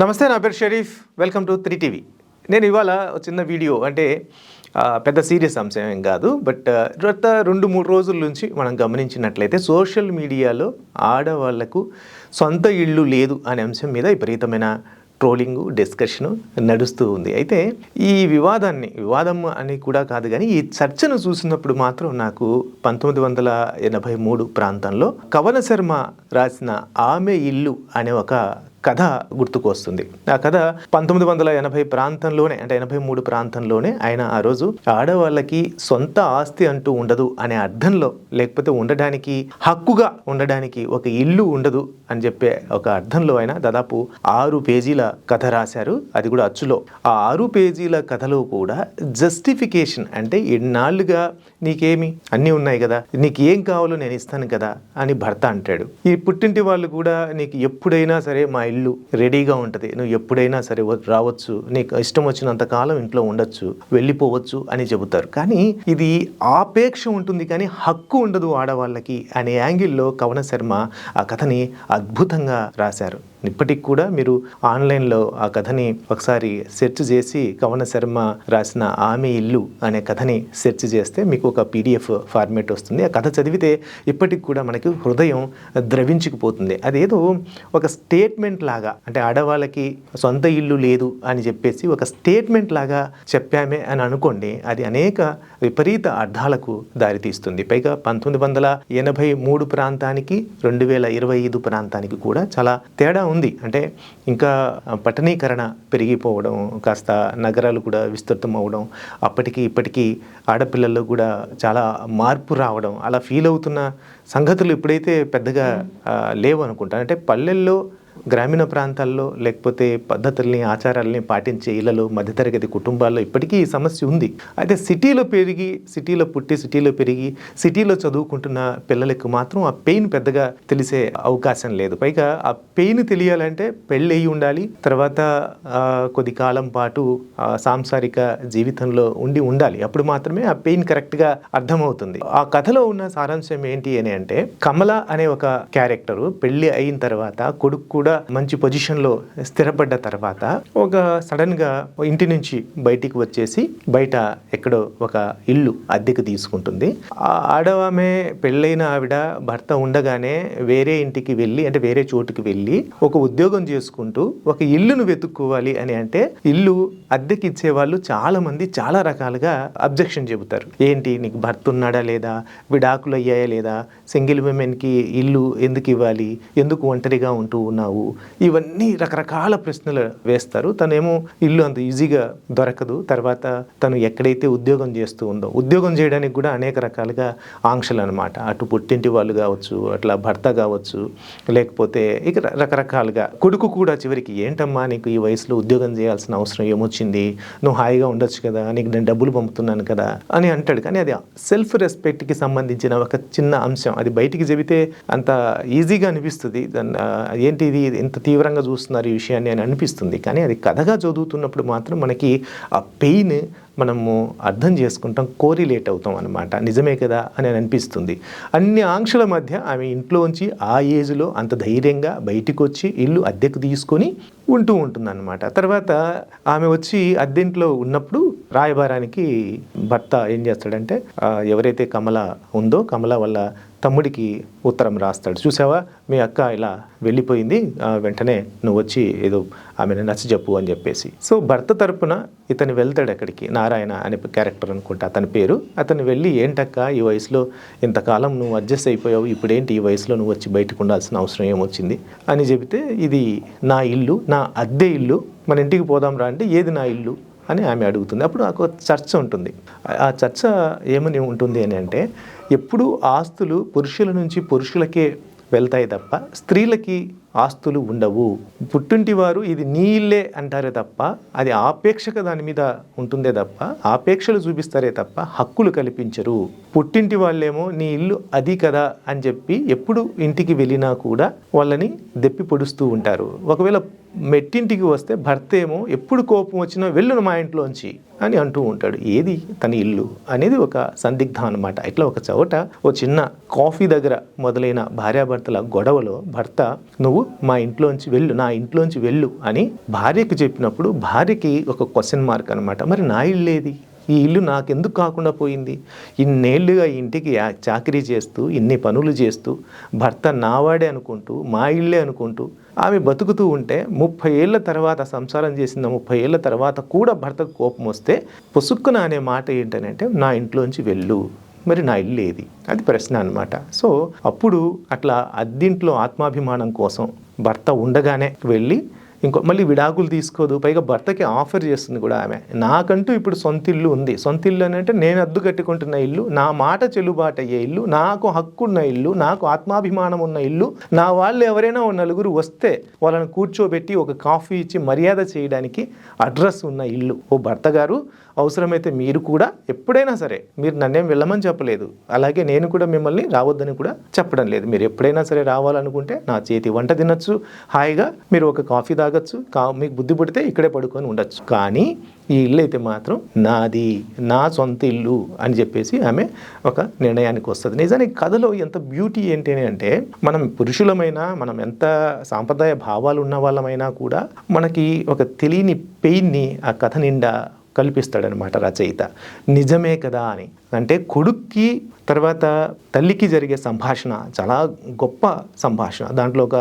నమస్తే నా పేరు Sharif. Welcome to three TV నేను ఇవాళ చిన్న వీడియో అంటే పెద్ద సీరియస్ అంశం ఏం కాదు బట్ గత రెండు మూడు రోజుల నుంచి మనం గమనించినట్లయితే సోషల్ మీడియాలో ఆడవాళ్ళకు సొంత ఇల్లు లేదు అనే అంశం మీద విపరీతమైన ట్రోలింగ్ డిస్కషను నడుస్తూ ఉంది. అయితే ఈ వివాదాన్ని వివాదం అని కూడా కాదు కానీ ఈ చర్చను చూసినప్పుడు మాత్రం నాకు పంతొమ్మిది వందల ఎనభై మూడు ప్రాంతంలో కవన శర్మ రాసిన ఆమె ఇల్లు అనే ఒక కథ గుర్తుకు వస్తుంది ఆ కథ పంతొమ్మిది వందల ఎనభై ప్రాంతంలోనే అంటే ఎనభై మూడు ప్రాంతంలోనే ఆయన ఆ రోజు ఆడవాళ్ళకి సొంత ఆస్తి అంటూ ఉండదు అనే అర్థంలో లేకపోతే ఉండడానికి హక్కుగా ఉండడానికి ఒక ఇల్లు ఉండదు అని చెప్పే ఒక అర్థంలో ఆయన దాదాపు ఆరు పేజీల కథ రాశారు. అది కూడా అచ్చులో. ఆ ఆరు పేజీల కథలో కూడా జస్టిఫికేషన్ అంటే ఎన్నాళ్ళుగా నీకేమి? అన్నీ ఉన్నాయి కదా. నీకు ఏం కావాలో నేను ఇస్తాను కదా అని భర్త అంటాడు. ఈ పుట్టింటి వాళ్ళు కూడా నీకు ఎప్పుడైనా సరే మా ఇల్లు రెడీగా ఉంటుంది. నువ్వు ఎప్పుడైనా సరే రావచ్చు. నీకు ఇష్టం వచ్చినంత కాలం ఇంట్లో ఉండొచ్చు. వెళ్ళిపోవచ్చు అని చెబుతారు. కానీ ఇది ఆపేక్ష ఉంటుంది కానీ హక్కు ఉండదు ఆడవాళ్ళకి అనే యాంగిల్లో కవన శర్మ ఆ కథని అద్భుతంగా రాశారు. ఇప్పటికి కూడా మీరు ఆన్లైన్లో ఆ కథని ఒకసారి సెర్చ్ చేసి కవన శర్మ రాసిన ఆమె ఇల్లు అనే కథని సెర్చ్ చేస్తే మీకు ఒక పీడిఎఫ్ ఫార్మేట్ వస్తుంది. ఆ కథ చదివితే ఇప్పటికి కూడా మనకి హృదయం ద్రవించుకుపోతుంది. అదేదో ఒక స్టేట్మెంట్ లాగా అంటే ఆడవాళ్ళకి సొంత ఇల్లు లేదు అని చెప్పేసి ఒక స్టేట్మెంట్ లాగా చెప్పామే అని అనుకోండి అది అనేక విపరీత అర్థాలకు దారితీస్తుంది. పైగా పంతొమ్మిది వందల ఎనభై మూడు ప్రాంతానికి రెండు వేల ఇరవై ఐదు ప్రాంతానికి కూడా చాలా తేడా ఉంది. అంటే ఇంకా పట్టణీకరణ పెరిగిపోవడం కాస్త నగరాలు కూడా విస్తృతం అవ్వడం అప్పటికి ఇప్పటికీ ఆడపిల్లల్లో కూడా చాలా మార్పు రావడం అలా ఫీల్ అవుతున్న సంగతులు ఇప్పుడైతే పెద్దగా లేవు అనుకుంటా అంటే పల్లెల్లో గ్రామీణ ప్రాంతాల్లో లేకపోతే పద్ధతుల్ని ఆచారాలని పాటించే ఇళ్ళలో మధ్యతరగతి కుటుంబాల్లో ఇప్పటికీ ఈ సమస్య ఉంది. అయితే సిటీలో పెరిగి సిటీలో పుట్టి సిటీలో పెరిగి సిటీలో చదువుకుంటున్న పిల్లలకు మాత్రం ఆ పెయిన్ పెద్దగా తెలిసే అవకాశం లేదు. పైగా ఆ పెయిన్ తెలియాలంటే పెళ్ళి అయి ఉండాలి తర్వాత కొద్ది కాలం పాటు ఆ, సాంసారిక జీవితంలో ఉండి ఉండాలి. అప్పుడు మాత్రమే ఆ పెయిన్ కరెక్ట్గా అర్థమవుతుంది. ఆ కథలో ఉన్న సారాంశం ఏంటి అని అంటే కమల అనే ఒక క్యారెక్టరు పెళ్ళి అయిన తర్వాత కొడుకు కూడా మంచి పొజిషన్లో స్థిరపడ్డ తర్వాత ఒక సడన్గా ఇంటి నుంచి బయటికి వచ్చేసి బయట ఎక్కడో ఒక ఇల్లు అద్దెకు తీసుకుంటుంది. ఆ ఆడవామె పెళ్ళైన ఆవిడ భర్త ఉండగానే వేరే ఇంటికి వెళ్ళి అంటే వేరే చోటుకి వెళ్ళి ఒక ఉద్యోగం చేసుకుంటూ ఒక ఇల్లును వెతుక్కోవాలి అని అంటే ఇల్లు అద్దెకి ఇచ్చే వాళ్ళు చాలా మంది చాలా రకాలుగా అబ్జెక్షన్ చెబుతారు. ఏంటి నీకు భర్త ఉన్నాడా లేదా? విడాకులు అయ్యాయా లేదా? సింగిల్ ఉమెన్కి ఇల్లు ఎందుకు ఇవ్వాలి? ఎందుకు ఒంటరిగా ఉంటూ ఉన్నావు? ఇవన్నీ రకరకాల ప్రశ్నలు వేస్తారు. తనేమో ఇల్లు అంత ఈజీగా దొరకదు. తర్వాత తను ఎక్కడైతే ఉద్యోగం చేస్తూ ఉందో ఉద్యోగం చేయడానికి కూడా అనేక రకాలుగా ఆంక్షలు అనమాట అటు పుట్టింటి వాళ్ళు కావచ్చు అట్లా భర్త కావచ్చు లేకపోతే ఇక రకరకాలుగా. కొడుకు కూడా చివరికి ఏంటమ్మా నీకు ఈ వయసులో ఉద్యోగం చేయాల్సిన అవసరం ఏమొచ్చింది? నువ్వు హాయిగా ఉండొచ్చు కదా నీకు నేను డబ్బులు పంపుతున్నాను కదా అని అంటాడు. కానీ అది సెల్ఫ్ రెస్పెక్ట్కి సంబంధించిన ఒక చిన్న అంశం. అది బయటికి చెబితే అంత ఈజీగా అనిపిస్తుంది. దాన్ని, ఏంటి ఇది ఇంత తీవ్రంగా చూస్తున్నారు ఈ విషయాన్ని అని అనిపిస్తుంది. కానీ అది కథగా చదువుతున్నప్పుడు మాత్రం మనకి ఆ పెయిన్ మనము అర్థం చేసుకుంటాం కోరిలేట్ అవుతాం అనమాట నిజమే కదా అని అనిపిస్తుంది. అన్ని ఆంక్షల మధ్య ఆమె ఇంట్లోంచి ఆ ఏజ్లో అంత ధైర్యంగా బయటికి వచ్చి ఇల్లు అద్దెకు తీసుకొని ఉంటూ ఉంటుందన్నమాట. తర్వాత ఆమె వచ్చి అద్దెంట్లో ఉన్నప్పుడు రాయబారానికి భర్త ఏం చేస్తాడంటే ఎవరైతే కమల ఉందో కమల వల్ల తమ్ముడికి ఉత్తరం రాస్తాడు. చూసావా? మీ అక్క ఇలా వెళ్ళిపోయింది వెంటనే నువ్వు వచ్చి ఏదో ఆమెను నచ్చజెప్పు అని చెప్పేసి. సో భర్త తరపున ఇతను వెళ్తాడు అక్కడికి నారాయణ అనే క్యారెక్టర్ అనుకుంటా అతని పేరు. అతను వెళ్ళి ఏంటక్క ఈ వయసులో ఇంతకాలం నువ్వు అడ్జస్ట్ అయిపోయావు ఇప్పుడేంటి ఈ వయసులో నువ్వు వచ్చి బయటకు ఉండాల్సిన అవసరం ఏమొచ్చింది? అని చెబితే ఇది నా ఇల్లు నా అద్దె ఇల్లు మన ఇంటికి పోదాం రా అంటే ఏది నా ఇల్లు? అని ఆమె అడుగుతుంది. అప్పుడు నాకు ఒక చర్చ ఉంటుంది. ఆ- ఆ చర్చ ఏమని ఉంటుంది అని అంటే ఎప్పుడు ఆస్తులు పురుషుల నుంచి పురుషులకే వెళ్తాయి తప్ప స్త్రీలకి ఆస్తులు ఉండవు. పుట్టింటి వారు ఇది నీ ఇల్లే అంటారే తప్ప అది ఆపేక్షక దాని మీద ఉంటుందే తప్ప ఆపేక్షలు చూపిస్తారే తప్ప హక్కులు కల్పించరు. పుట్టింటి వాళ్ళేమో నీ ఇల్లు అది కదా అని చెప్పి ఎప్పుడు ఇంటికి వెళ్ళినా కూడా వాళ్ళని దెప్పి పొడుస్తూ ఉంటారు. ఒకవేళ మెట్టింటికి వస్తే భర్త ఏమో ఎప్పుడు కోపం వచ్చినా వెళ్ళును మా ఇంట్లోంచి అని అంటూ ఉంటాడు. ఏది? తన ఇల్లు అనేది ఒక సందిగ్ధం అనమాట ఇట్లా ఒక చోట ఓ చిన్న కాఫీ దగ్గర మొదలైన భార్యాభర్తల గొడవలో భర్త నువ్వు మా ఇంట్లోంచి వెళ్ళు నా ఇంట్లోంచి వెళ్ళు అని భార్యకు చెప్పినప్పుడు భార్యకి ఒక క్వశ్చన్ మార్క్ అనమాట మరి నా ఇల్లు ఏది ఈ ఇల్లు నాకెందుకు కాకుండా పోయింది? ఇన్నేళ్ళుగా ఇంటికి చాకరీ చేస్తూ ఇన్ని పనులు చేస్తూ భర్త నావాడే అనుకుంటూ మా ఇల్లే అనుకుంటూ ఆమె బతుకుతూ ఉంటే ముప్పై ఏళ్ళ తర్వాత సంసారం చేసిన ముప్పై ఏళ్ళ తర్వాత కూడా భర్తకు కోపం వస్తే పొసుక్కున అనే మాట ఏంటనంటే నా ఇంట్లోంచి వెళ్ళు. మరి నా ఇల్లు ఏది? అది ప్రశ్న అన్నమాట. సో అప్పుడు అట్లా అద్దింట్లో ఆత్మాభిమానం కోసం భర్త ఉండగానే వెళ్ళి ఇంకో మళ్ళీ విడాకులు తీసుకోదు. పైగా భర్తకి ఆఫర్ చేస్తుంది కూడా ఆమె. నాకంటూ ఇప్పుడు సొంత ఇల్లు ఉంది. సొంత ఇల్లు అని అంటే నేను అద్దు కట్టుకుంటున్న ఇల్లు నా మాట చెల్లుబాటు అయ్యే ఇల్లు నాకు హక్కున్న ఇల్లు నాకు ఆత్మాభిమానం ఉన్న ఇల్లు నా వాళ్ళు ఎవరైనా ఓ నలుగురు వస్తే వాళ్ళని కూర్చోబెట్టి ఒక కాఫీ ఇచ్చి మర్యాద చేయడానికి అడ్రస్ ఉన్న ఇల్లు. ఓ భర్త గారు అవసరమైతే మీరు కూడా ఎప్పుడైనా సరే మీరు నన్నేం వెళ్ళమని చెప్పలేదు. అలాగే నేను కూడా మిమ్మల్ని రావద్దని కూడా చెప్పడం లేదు. మీరు ఎప్పుడైనా సరే రావాలనుకుంటే నా చేతి వంట తినచ్చు. హాయిగా మీరు ఒక కాఫీ తాగొచ్చు. కా మీకు బుద్ధి పుడితే ఇక్కడే పడుకొని ఉండొచ్చు. కానీ ఈ ఇల్లు అయితే మాత్రం నాది నా సొంత ఇల్లు అని చెప్పేసి ఆమె ఒక నిర్ణయానికి వస్తుంది. నిజానికి కథలో ఎంత బ్యూటీ ఏంటి అని అంటే మనం పురుషులమైనా మనం ఎంత సాంప్రదాయ భావాలు ఉన్న వాళ్ళమైనా కూడా మనకి ఒక తెలియని పెయిన్ని ఆ కథ నిండా కల్పిస్తాడనమాట రచయిత. నిజమే కదా అని. అంటే కొడుక్కి తర్వాత తల్లికి జరిగే సంభాషణ చాలా గొప్ప సంభాషణ. దాంట్లో ఒక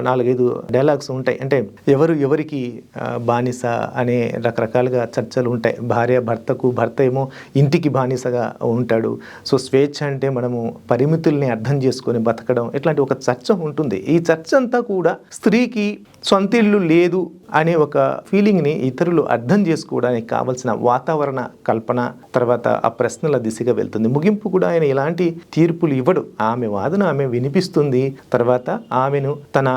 నాలుగైదు డైలాగ్స్ ఉంటాయి. అంటే ఎవరు ఎవరికి బానిస అనే రకరకాలుగా చర్చలు ఉంటాయి. భార్య భర్తకు భర్త ఏమో ఇంటికి బానిసగా ఉంటాడు. సో స్వేచ్ఛ అంటే మనము పరిమితుల్ని అర్థం చేసుకొని బతకడం ఇట్లాంటి ఒక చర్చ ఉంటుంది. ఈ చర్చ అంతా కూడా స్త్రీకి సొంత ఇల్లు లేదు అనే ఒక ఫీలింగ్ని ఇతరులు అర్థం చేసుకోవడానికి కావలసిన వాతావరణ కల్పన తర్వాత ఆ ప్రశ్నల దిశగా వెళ్తుంది. ముగింపు కూడా ఆయన ఎలాంటి తీర్పులు ఇవ్వడు. ఆమె వాదన ఆమె వినిపిస్తుంది. తర్వాత ఆమెను తన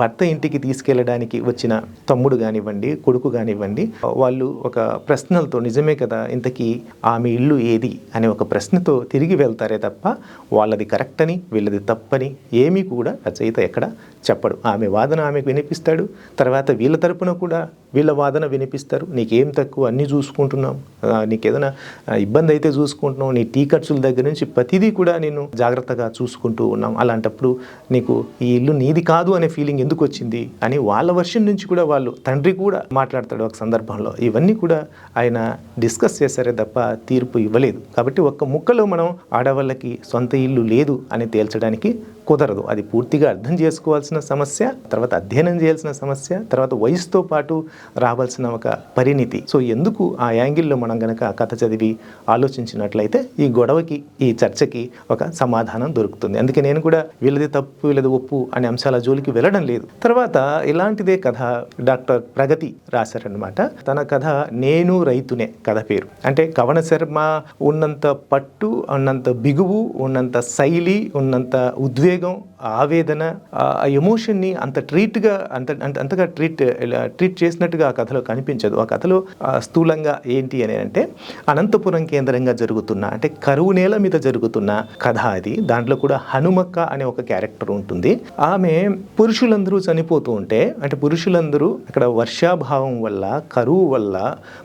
భర్త ఇంటికి తీసుకెళ్ళడానికి వచ్చిన తమ్ముడు కానివ్వండి కొడుకు కానివ్వండి వాళ్ళు ఒక ప్రశ్నలతో నిజమే కదా ఇంతకీ ఆమె ఇల్లు ఏది? అనే ఒక ప్రశ్నతో తిరిగి వెళ్తారే తప్ప వాళ్ళది కరెక్ట్ అని వీళ్ళది తప్పని ఏమీ కూడా రచయిత ఎక్కడ చెప్పడు. ఆమె వాదన ఆమెకు వినిపిస్తాడు. తర్వాత వీళ్ళ తరపున కూడా వీళ్ళ వాదన వినిపిస్తారు. నీకేం తక్కువ? అన్నీ చూసుకుంటున్నాం. నీకేదైనా ఇబ్బంది అయితే చూసుకుంటున్నాం నీ టీ ఖర్చుల దగ్గర నుంచి ప్రతిదీ కూడా నేను జాగ్రత్తగా చూసుకుంటూ ఉన్నాం. అలాంటప్పుడు నీకు ఈ ఇల్లు నీది కాదు అనే ఫీలింగ్ ఎందుకు వచ్చింది? అని వాళ్ళ వర్షం నుంచి కూడా వాళ్ళు తండ్రి కూడా మాట్లాడతాడు ఒక సందర్భంలో. ఇవన్నీ కూడా ఆయన డిస్కస్ చేశారే తప్ప తీర్పు ఇవ్వలేదు. కాబట్టి ఒక్క ముక్కలో మనం ఆడవాళ్ళకి సొంత ఇల్లు లేదు అని తేల్చడానికి కుదరదు. అది పూర్తిగా అర్థం చేసుకోవాల్సిన సమస్య తర్వాత అధ్యయనం చేయాల్సిన సమస్య తర్వాత వయసుతో పాటు రావాల్సిన ఒక పరిణితి. సో ఎందుకు ఆ యాంగిల్లో మనం గనక కథ చదివి ఆలోచించినట్లయితే ఈ గొడవకి ఈ చర్చకి ఒక సమాధానం దొరుకుతుంది. అందుకే నేను కూడా వీళ్ళది తప్పు వీళ్ళది ఒప్పు అనే అంశాల జోలికి వెళ్ళడం లేదు. తర్వాత ఇలాంటిదే కథ డాక్టర్ ప్రగతి రాశారనమాట తన కథ నేను రైతునే కథ పేరు. అంటే కవన శర్మ ఉన్నంత పట్టు ఉన్నంత బిగువు ఉన్నంత శైలి ఉన్నంత ఉద్వేగం ఆవేదన ఆ ఎమోషన్ని అంత ట్రీట్గా అంత అంతగా ట్రీట్ ట్రీట్ చేసినట్టుగా ఆ కథలో కనిపించదు. ఆ కథలో స్థూలంగా ఏంటి అని అంటే అనంతపురం కేంద్రంగా జరుగుతున్న అంటే కరువు నేల మీద జరుగుతున్న కథ అది. దాంట్లో కూడా హనుమక్క అనే ఒక క్యారెక్టర్ ఉంటుంది. ఆమె పురుషులందరూ చనిపోతూ ఉంటే అంటే పురుషులందరూ అక్కడ వర్షాభావం వల్ల కరువు వల్ల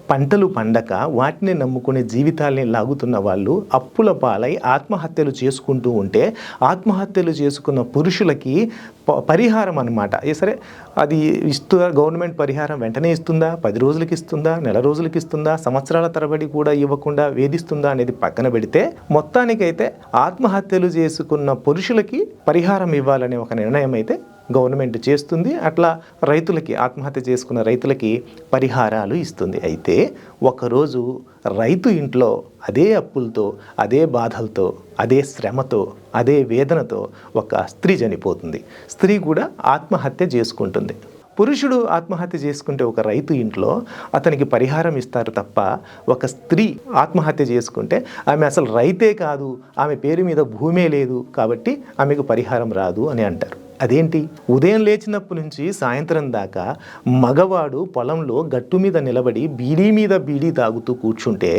పంటలు పండక వాటిని నమ్ముకునే జీవితాల్ని లాగుతున్న వాళ్ళు అప్పుల పాలై ఆత్మహత్యలు చేసుకుంటూ ఉంటే ఆత్మహత్యలు చేసుకున్న పురుషులకి ప- పరిహారం అనమాట ఏ సరే అది ఇస్తుందా గవర్నమెంట్ పరిహారం వెంటనే ఇస్తుందా? పది రోజులకి ఇస్తుందా? నెల రోజులకి ఇస్తుందా? సంవత్సరాల తరబడి కూడా ఇవ్వకుండా వేధిస్తుందా అనేది పక్కన పెడితే మొత్తానికైతే ఆత్మహత్యలు చేసుకున్న పురుషులకి పరిహారం ఇవ్వాలనే ఒక నిర్ణయం అయితే గవర్నమెంట్ చేస్తుంది. అట్లా రైతులకి ఆత్మహత్య చేసుకున్న రైతులకి పరిహారాలు ఇస్తుంది. అయితే ఒకరోజు రైతు ఇంట్లో అదే అప్పులతో అదే బాధలతో అదే శ్రమతో అదే వేదనతో ఒక స్త్రీ చనిపోతుంది. స్త్రీ కూడా ఆత్మహత్య చేసుకుంటుంది. పురుషుడు ఆత్మహత్య చేసుకుంటే ఒక రైతు ఇంట్లో అతనికి పరిహారం ఇస్తారు తప్ప ఒక స్త్రీ ఆత్మహత్య చేసుకుంటే ఆమె అసలు రైతే కాదు ఆమె పేరు మీద భూమే లేదు కాబట్టి ఆమెకు పరిహారం రాదు అని అంటారు. అదేంటి? ఉదయం లేచినప్పటి నుంచి సాయంత్రం దాకా మగవాడు పొలంలో గట్టు మీద నిలబడి బీడీ మీద బీడీ తాగుతూ కూర్చుంటే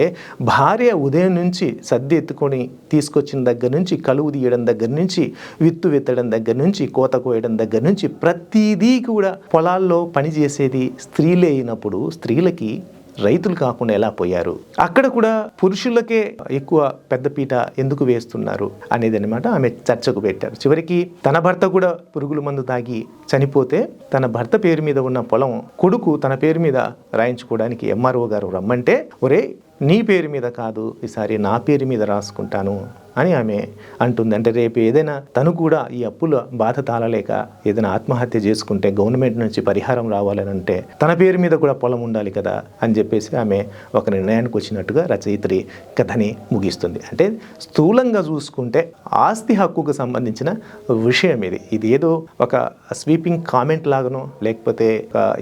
భార్య ఉదయం నుంచి సర్ది ఎత్తుకొని తీసుకొచ్చిన దగ్గర నుంచి కలువు తీయడం దగ్గర నుంచి విత్తు విత్తడం దగ్గర నుంచి కోత కోయడం దగ్గర నుంచి ప్రతిదీ కూడా పొలాల్లో పని చేసేది స్త్రీలే అయినప్పుడు స్త్రీలకి రైతులు కాకుండా ఎలా పోయారు? అక్కడ కూడా పురుషులకే ఎక్కువ పెద్దపీట ఎందుకు వేస్తున్నారు అనేది అనమాట ఆమె చర్చకు పెట్టారు. చివరికి తన భర్త కూడా పురుగుల మందు తాగి చనిపోతే తన భర్త పేరు మీద ఉన్న పొలం కొడుకు తన పేరు మీద రాయించుకోవడానికి ఎంఆర్ఓ గారు రమ్మంటే ఒరే నీ పేరు మీద కాదు ఈసారి నా పేరు మీద రాసుకుంటాను అని ఆమె అంటుంది. అంటే రేపు ఏదైనా తను కూడా ఈ అప్పుల బాధ తాళలేక ఏదైనా ఆత్మహత్య చేసుకుంటే గవర్నమెంట్ నుంచి పరిహారం రావాలని అంటే తన పేరు మీద కూడా పొలం ఉండాలి కదా అని చెప్పేసి ఆమె ఒక నిర్ణయానికి వచ్చినట్టుగా రచయిత్రి కథని ముగిస్తుంది. అంటే స్థూలంగా చూసుకుంటే ఆస్తి హక్కుకు సంబంధించిన విషయం ఇది. ఇది ఏదో ఒక స్వీ స్వీపింగ్ కామెంట్ లాగానో లేకపోతే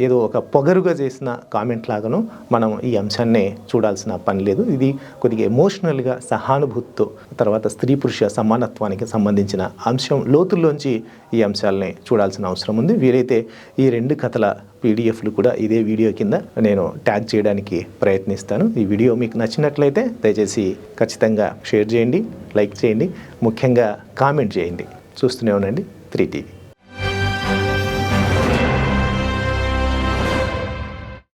ఏదో ఒక పొగరుగా చేసిన కామెంట్ లాగానో మనం ఈ అంశాన్ని చూడాల్సిన పని లేదు. ఇది కొద్దిగా ఎమోషనల్గా సహానుభూతితో తర్వాత స్త్రీ పురుష సమానత్వానికి సంబంధించిన అంశం లోతుల్లోంచి ఈ అంశాలని చూడాల్సిన అవసరం ఉంది. వీలైతే ఈ రెండు కథల పీడిఎఫ్లు కూడా ఇదే వీడియో కింద నేను ట్యాగ్ చేయడానికి ప్రయత్నిస్తాను. ఈ వీడియో మీకు నచ్చినట్లయితే దయచేసి ఖచ్చితంగా షేర్ చేయండి లైక్ చేయండి ముఖ్యంగా కామెంట్ చేయండి. చూస్తూనే ఉండండి త్రీ టీవీ.